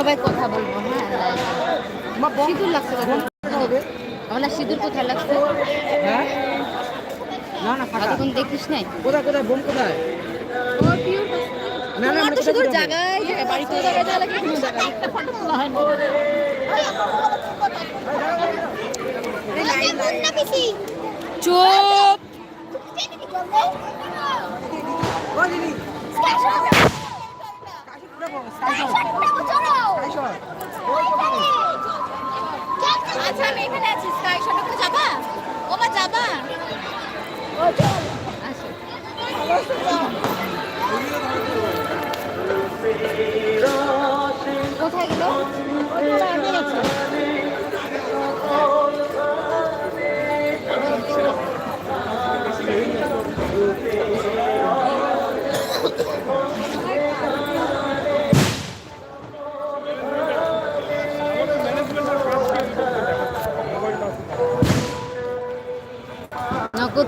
সবাই কথা বলব হ্যাঁ। সিঁদুর লাগছে আমার সিঁদুর কোথায় লাগছে হ্যাঁ? না না তখন দেখিস নাই? কোথায় কোথায় বোম কোথায়? না না তো কোথায় শুধু জায়গায় জায়গায় বাড়িতে জায়গায় জায়গায় কোনো জায়গায় একটা ফটো তোলা হয় না। চুপ। আচ্ছা আমি আছি স্কাই শটকে যাবা ওমা যাবা কোথায়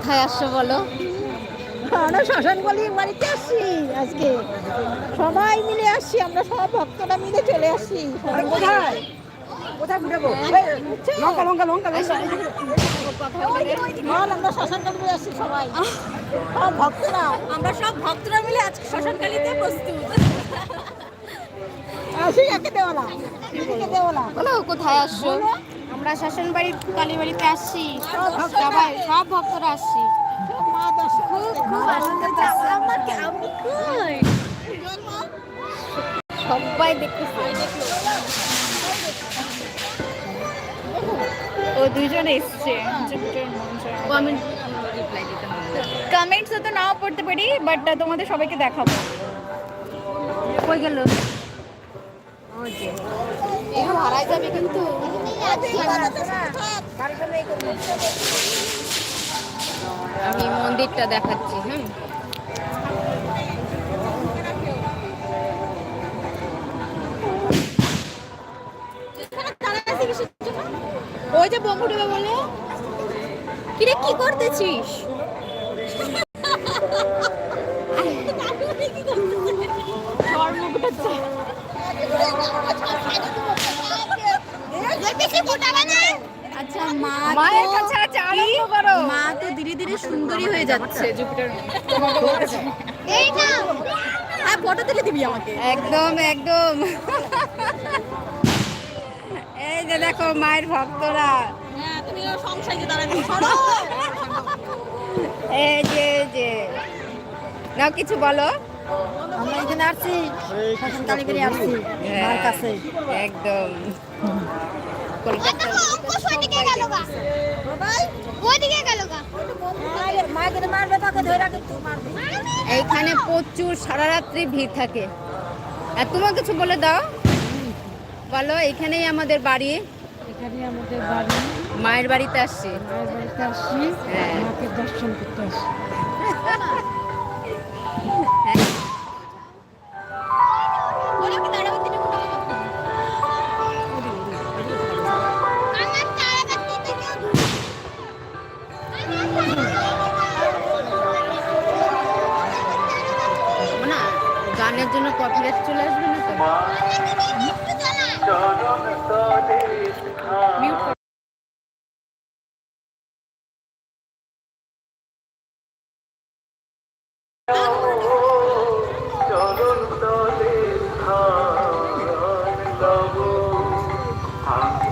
কোথায় আসছো বলো আমরা শ্মশান বলি বাড়িতে আসছি আজকে সবাই মিলে আসছি আমরা সব ভক্তরা মিলে চলে আসছি কোথায় কোথায় ফুটাবো লঙ্কা লঙ্কা লঙ্কা লঙ্কা আমরা শ্মশান কালীতে আসছি সবাই সব ভক্তরা আমরা সব ভক্তরা মিলে আজকে শ্মশানকালীতে প্রস্তুত আসি একে দেওয়ালা একে দেওয়ালা বলো কোথায় আসছো আমরা শাসন বাড়ি কালী বাড়িতে আসছি। সবাই সব ভক্তরা আসছি। সবাই দেখতেছে। ও দুজন এসছে। কমেন্ট রিপ্লাই কমেন্টস তো নাও পড়তে পারি বাট তোমাদের সবাইকে দেখাবো। কই গেল? ওই হারাই যাবে কিন্তু আমি মন্দিরটা দেখাচ্ছি হ্যাঁ ওই যে বোম উঠবে বলে কিরে কি করতেছিস? আচ্ছা মা মায়ের তো- কাছে আছে আনন্দ করো। মা তো ধীরে ধীরে সুন্দরী হয়ে যাচ্ছে। জুপিটার হ্যাঁ ফটো তুলে দিবি আমাকে? একদম একদম। এই যে দেখো মায়ের ভক্তরা। এই যে যে। নাও কিছু বলো। আমরা এখানে আসছি আসছি মার কাছে। একদম। এইখানে প্রচুর সারা রাত্রি ভিড় থাকে। আর তোমার কিছু বলে দাও। বলো এখানেই আমাদের বাড়ি। এখানে আমাদের বাড়ি। মায়ের বাড়িতে আসছি। মায়ের বাড়িতে আসছি। হ্যাঁ। মাকে দর্শন করতে আসছি।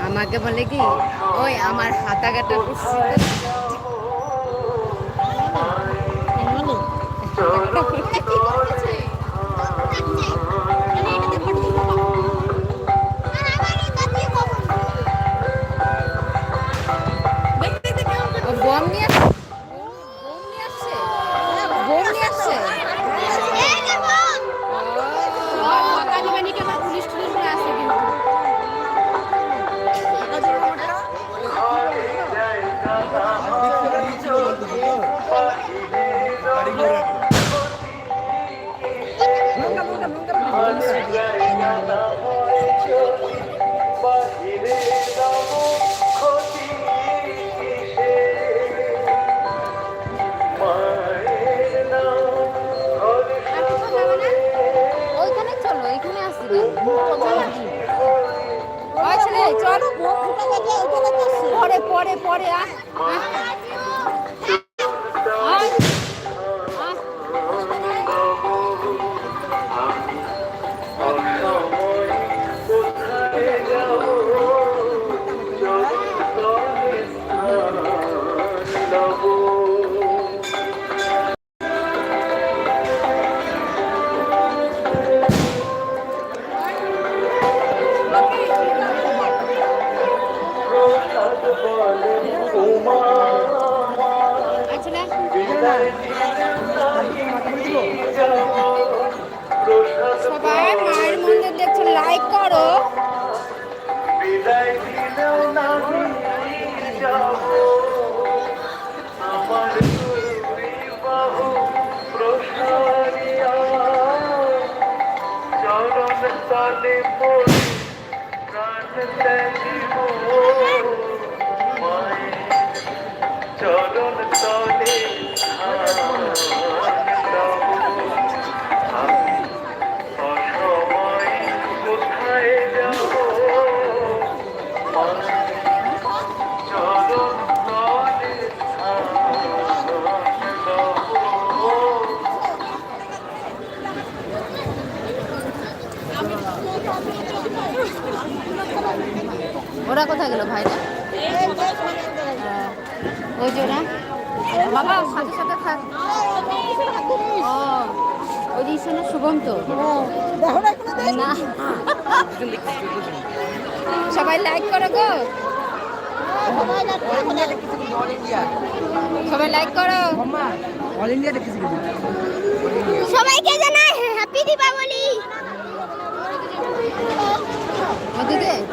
আমাকে বলে কি ওই আমার হাতা কাটা করছি ও পরে পরে পরে আ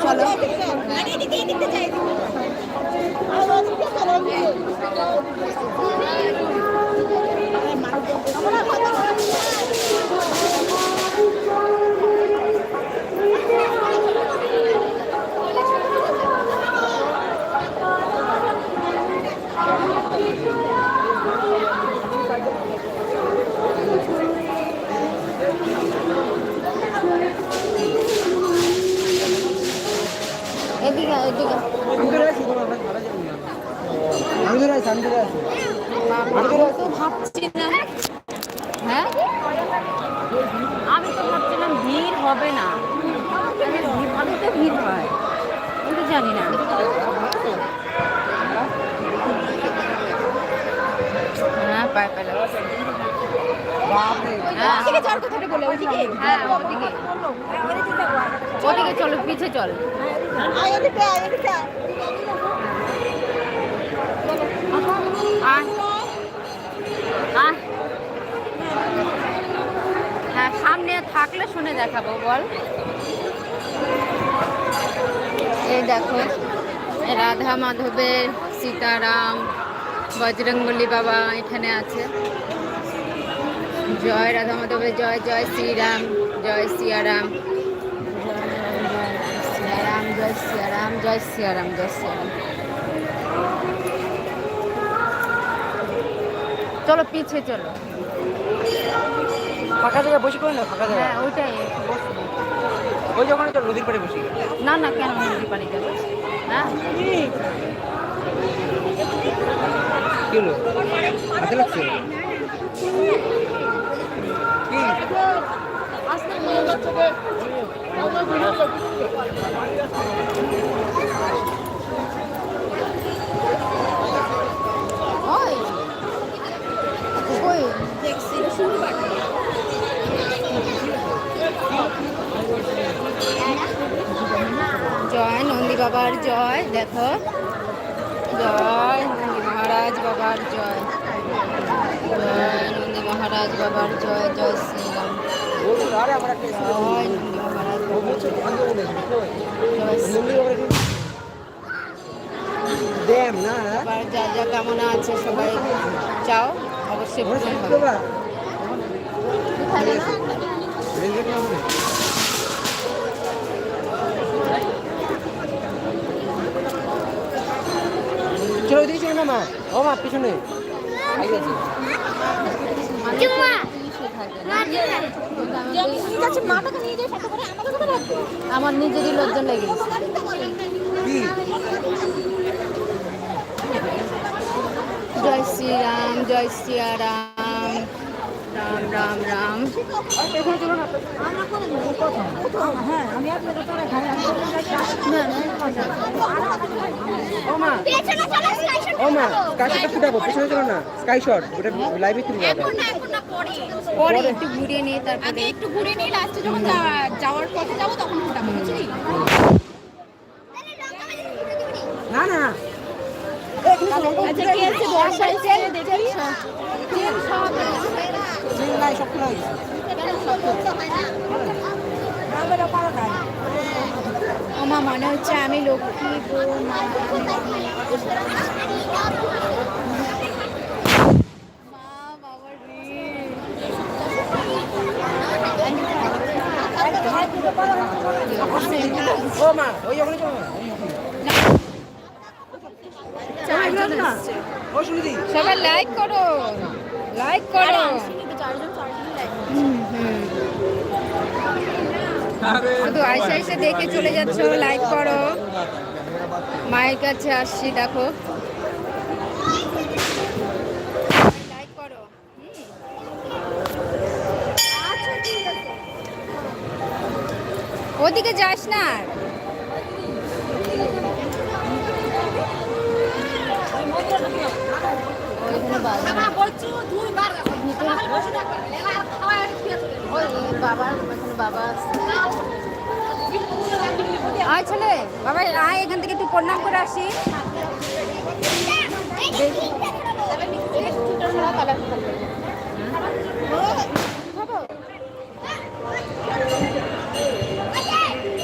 চলো এদিকে এদিকে আমি ধরে আছি তোমার আমরা ধরা যাবে না আমি আমি আমি তো হ্যাঁ? আমি তো ভাবছিলাম ভিড় হবে না। ভালো তো ভিড় হয়। আমি তো জানি না। হ্যাঁ পায়ে পায়ে। হ্যাঁ। ওদিকে যাওয়ার কথাটা বলে ওদিকে। হ্যাঁ ওদিকে। ওদিকে চলো পিছে চল। আয় এদিকে আয় এদিকে আয়। আয় আয় হ্যাঁ সামনে থাকলে শুনে দেখাবো, বল। এই দেখো, রাধা মাধবের সীতারাম, বজরংবলী বাবা এখানে আছে। জয় রাধা মাধবের জয় জয় শ্রীরাম, জয় সিয়ারাম। সিয়ারাম জয় সিয়ারাম জয় সিয়ারাম জয় সিয়ারাম চলো পিছে চলো। ফাঁকা জায়গায় বসে করে না ফাঁকা হ্যাঁ জায়গায় ওইটাই ওই যখন চল নদীর পাড়ে বসি। না না কেন নদী পানি যাবে? হ্যাঁ? কি হলো? হাতে লাগছে? কি ওই ওই জয় নন্দী বাবার জয় দেখো। জয় নন্দী মহারাজ বাবার জয়। জয় নন্দী মহারাজ বাবার জয় জয় শ্রীরাম। জয় নন্দী মহারাজ বাবার যা যা কামনা আছে সবাই চাও অবশ্যই রেলগেট না? চলো ওইদিকে চলো না মা। ও মা পিছনে। থাকে আমার নিজেরই লজ্জা লেগে জয় শ্রীরাম জয় শ্রিয়া রাম রাম রাম। হ্যাঁ স্কাই শটটা ফুটাবো পেছনে চলো না। স্কাই শট ওটা লাইভে পরে। একটু নিয়ে তারপরে। একটু ঘুরে নিয়ে লাস্টে যখন যাওয়ার পথে যাব তখন ফোটাবো বুঝলি? না না আচ্ছা কি আছে বর্ষা? এসে হয়েছে আমার মনে হচ্ছে আমি লক্ষ্মী ও মা ওই ওখানে চলো না চারজন এসছে। ও সুনিধি সবাই লাইক করো। লাইক করো। শুধু আইসে আইসে দেখে চলে যাচ্ছ লাইক করো। মায়ের কাছে আসছি দেখো। লাইক করো। ওদিকে যাস না। বাবা বাবা আয় ছেলে, বাবা, আয়, এখান থেকে তুই প্রণাম করে আসি।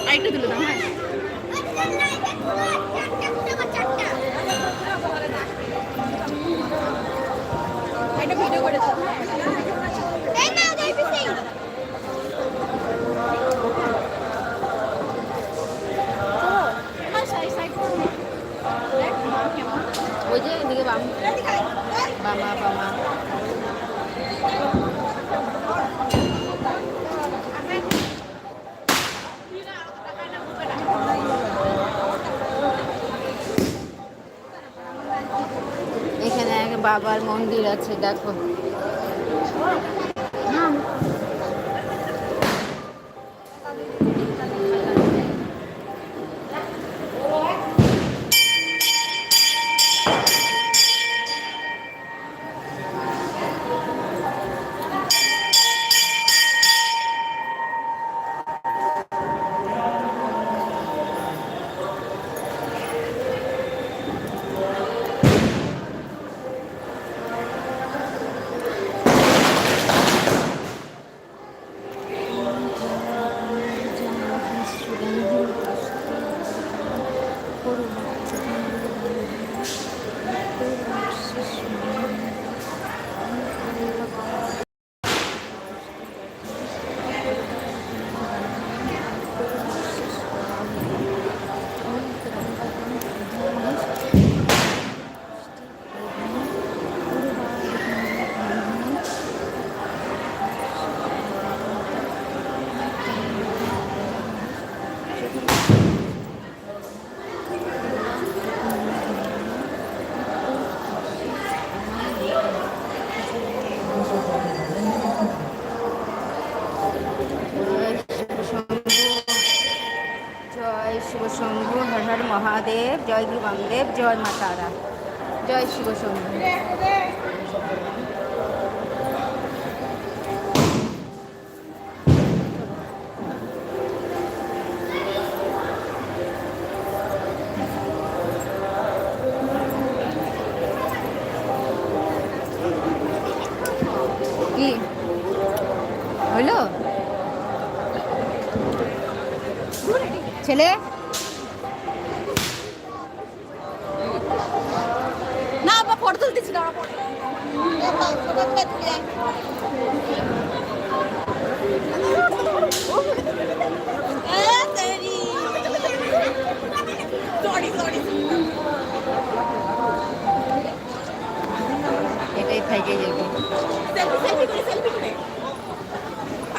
আরেকটু তুলে দাও হ্যাঁ। একটা ভিডিও করে। দাও ওই যে এদিকে বাম বামা বামা এখানে এক বাবার মন্দির আছে দেখো জয় শিব শম্ভু হর হর মহাদেব জয় গুরু বামদেব জয় মাতারা জয় শিব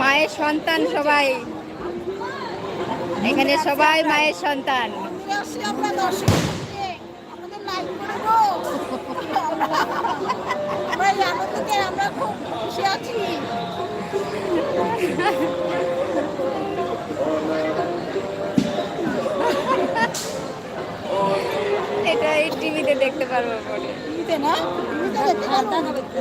মায়ের সন্তান সবাই। এখানে সবাই মায়ের সন্তান। আমরা খুব খুশি আছি। এটা এই টিভিতে দেখতে পারব পরে। টিভিতে না? টিভিতে দেখতে পারব। না দেখতে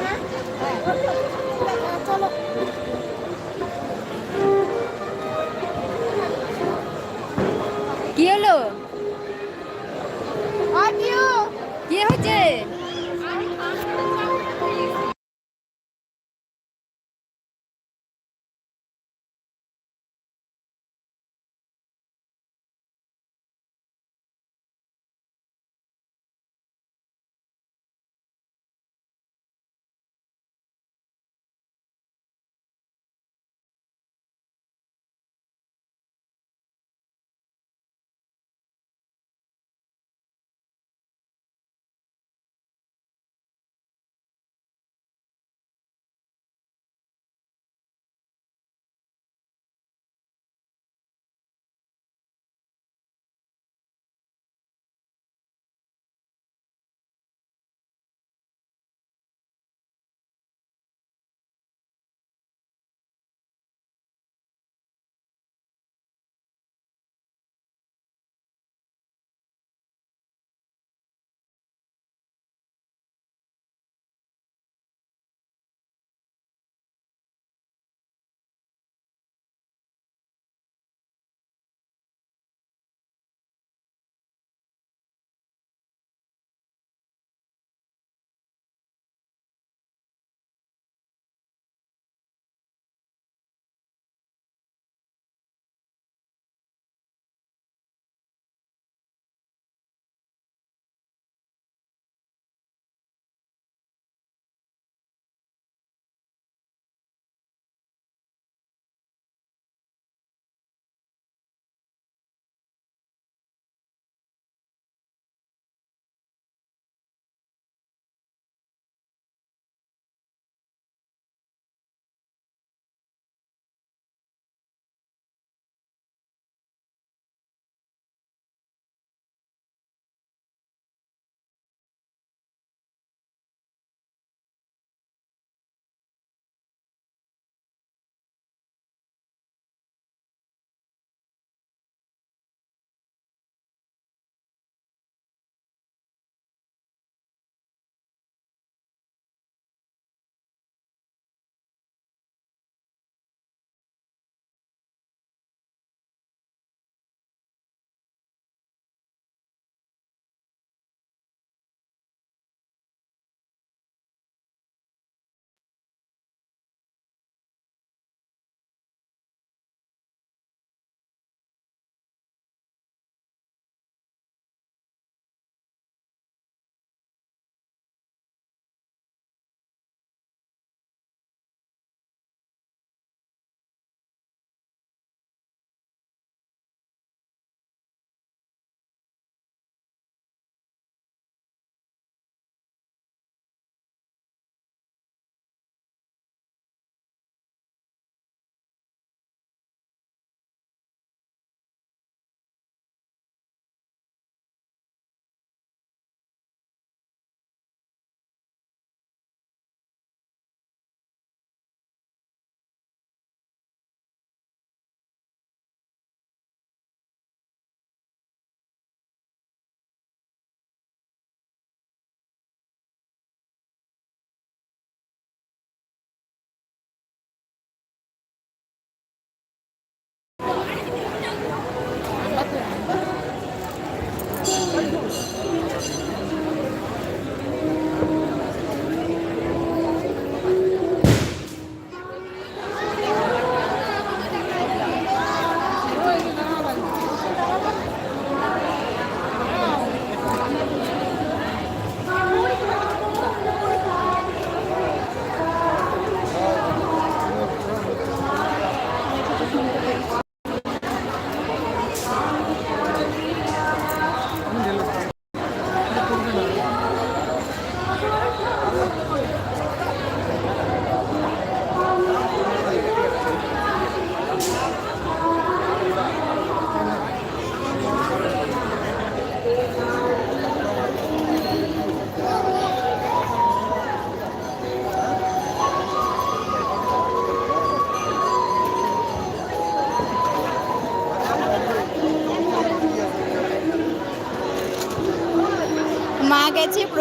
না দেখতে চলো।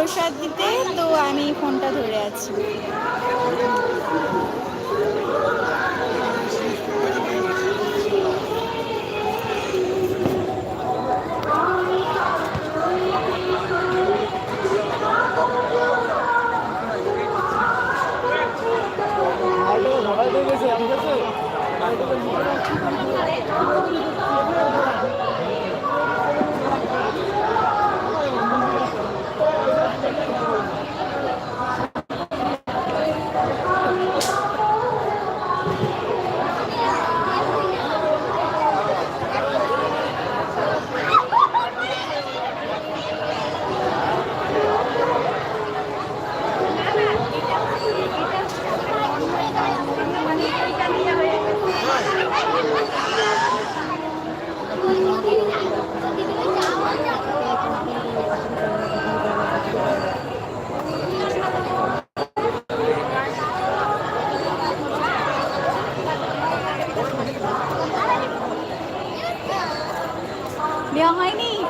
প্রসাদ দিতে তো আমি ফোনটা ধরে আছি।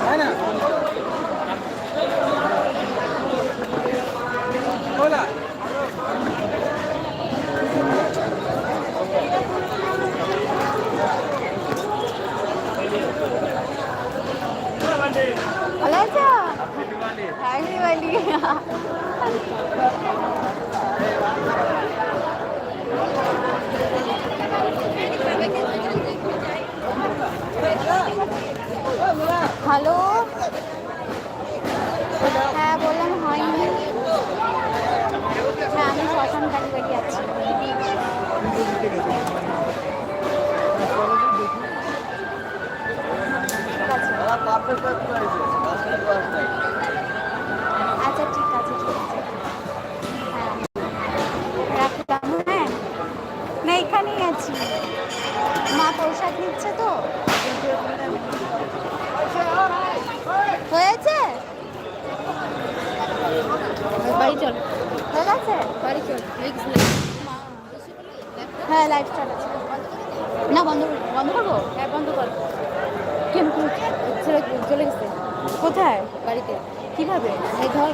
হয়নি ভালো আছো হ্যাপি দিওয়ালি হ্যালো হ্যাঁ বললাম হয়নি। হ্যাঁ আমি শ্মশান কালী বাড়ি আছি। ঠিক আছে। বাড়ি হ্যাঁ লাইট স্টার্ট আছে। না বন্ধ বন্ধ করব? হ্যাঁ বন্ধ কর। কেন চলে গেছে। কোথায়? বাড়িতে। কীভাবে? ধর